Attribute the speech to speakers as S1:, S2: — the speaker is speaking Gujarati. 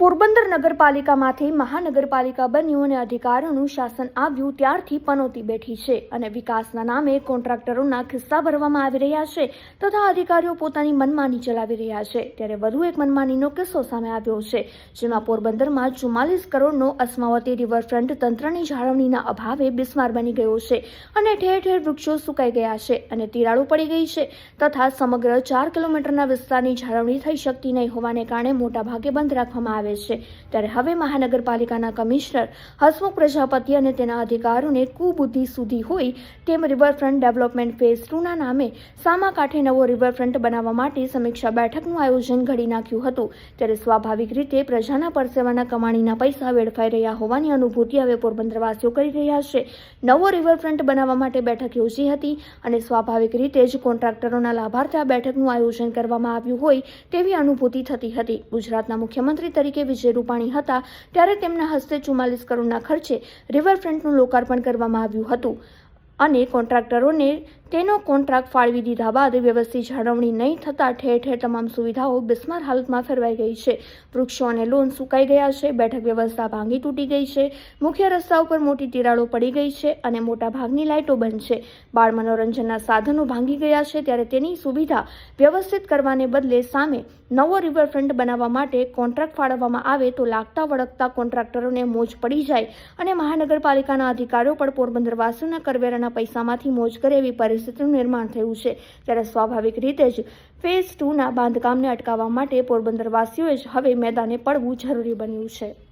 S1: પોરબંદર નગરપાલિકામાંથી મહાનગરપાલિકા બન્યું અને અધિકારીઓનું શાસન આવ્યું, ત્યારથી પનોતી બેઠી છે અને વિકાસના નામે કોન્ટ્રાક્ટરોના ખિસ્સા ભરવામાં આવી રહ્યા છે તથા અધિકારીઓ પોતાની મનમાની ચલાવી રહ્યા છે. ત્યારે વધુ એક મનમાનીનો કિસ્સો સામે આવ્યો છે, જેમાં પોરબંદરમાં ચુમ્માલીસ કરોડનો અસ્માવતી રિવરફ્રન્ટ તંત્રની જાળવણીના અભાવે બિસ્માર બની ગયો છે અને ઠેર ઠેર વૃક્ષો સુકાઈ ગયા છે અને તિરાડો પડી ગઈ છે તથા સમગ્ર ચાર કિલોમીટરના વિસ્તારની જાળવણી થઈ શકતી નહીં હોવાને કારણે મોટાભાગે બંધ રાખવામાં આવે છે. ત્યારે હવે મહાનગરપાલિકાના કમિશનર હસમુખ પ્રજાપતિ અને તેના અધિકારીઓને કુબુદ્ધિ સુધી હોય તેમ રિવરફ્રન્ટ ડેવલપમેન્ટ ફેઝ ટુના નામે સામા કાંઠે નવો રિવરફ્રન્ટ બનાવવા માટે સમીક્ષા બેઠકનું આયોજન ઘડી નાખ્યું હતું. ત્યારે સ્વાભાવિક રીતે પ્રજાના પરસેવાના કમાણીના પૈસા વેડફાઈ રહ્યા હોવાની અનુભૂતિ હવે પોરબંદરવાસીઓ કરી રહ્યા છે. નવો રિવરફ્રન્ટ બનાવવા માટે બેઠક યોજી હતી અને સ્વાભાવિક રીતે જ કોન્ટ્રાક્ટરોના લાભાર્થે આ બેઠકનું આયોજન કરવામાં આવ્યું હોય તેવી અનુભૂતિ થતી હતી. ગુજરાતના મુખ્યમંત્રી તરીકે વિજય રૂપાણી હતા ત્યારે તેમના હસ્તે ચુમ્માલીસ કરોડના ખર્ચે રિવરફ્રન્ટનું લોકાર્પણ કરવામાં આવ્યું હતું. અને કોન્ટ્રાક્ટરોને તેનો કોન્ટ્રાક્ટ ફાળવી દીધા બાદ વ્યવસ્થિત જાળવણી નહીં થતાં ઠેર ઠેર તમામ સુવિધાઓ બિસ્માર હાલતમાં ફેરવાઈ ગઈ છે. વૃક્ષો અને લોન સુકાઈ ગયા છે, બેઠક વ્યવસ્થા ભાંગી તૂટી ગઈ છે, મુખ્ય રસ્તા ઉપર મોટી તિરાડો પડી ગઈ છે અને મોટા ભાગની લાઇટો બંધ છે. બાળ મનોરંજનના સાધનો ભાંગી ગયા છે ત્યારે તેની સુવિધા વ્યવસ્થિત કરવાને બદલે સામે નવો રિવરફ્રન્ટ બનાવવા માટે કોન્ટ્રાક્ટ ફાળવવામાં આવે તો લાગતા વળગતા કોન્ટ્રાક્ટરોને મોજ પડી જાય અને મહાનગરપાલિકાના અધિકારીઓ પણ પોરબંદરવાસીઓના કરવેરાના પૈસામાંથી મોજ કરે એવી પરિસ્થિતિનું નિર્માણ થયું છે. ત્યારે સ્વાભાવિક રીતે જ ફેઝ ટુના બાંધકામને અટકાવવા માટે પોરબંદરવાસીઓએ જ હવે મેદાને પડવું જરૂરી બન્યું છે.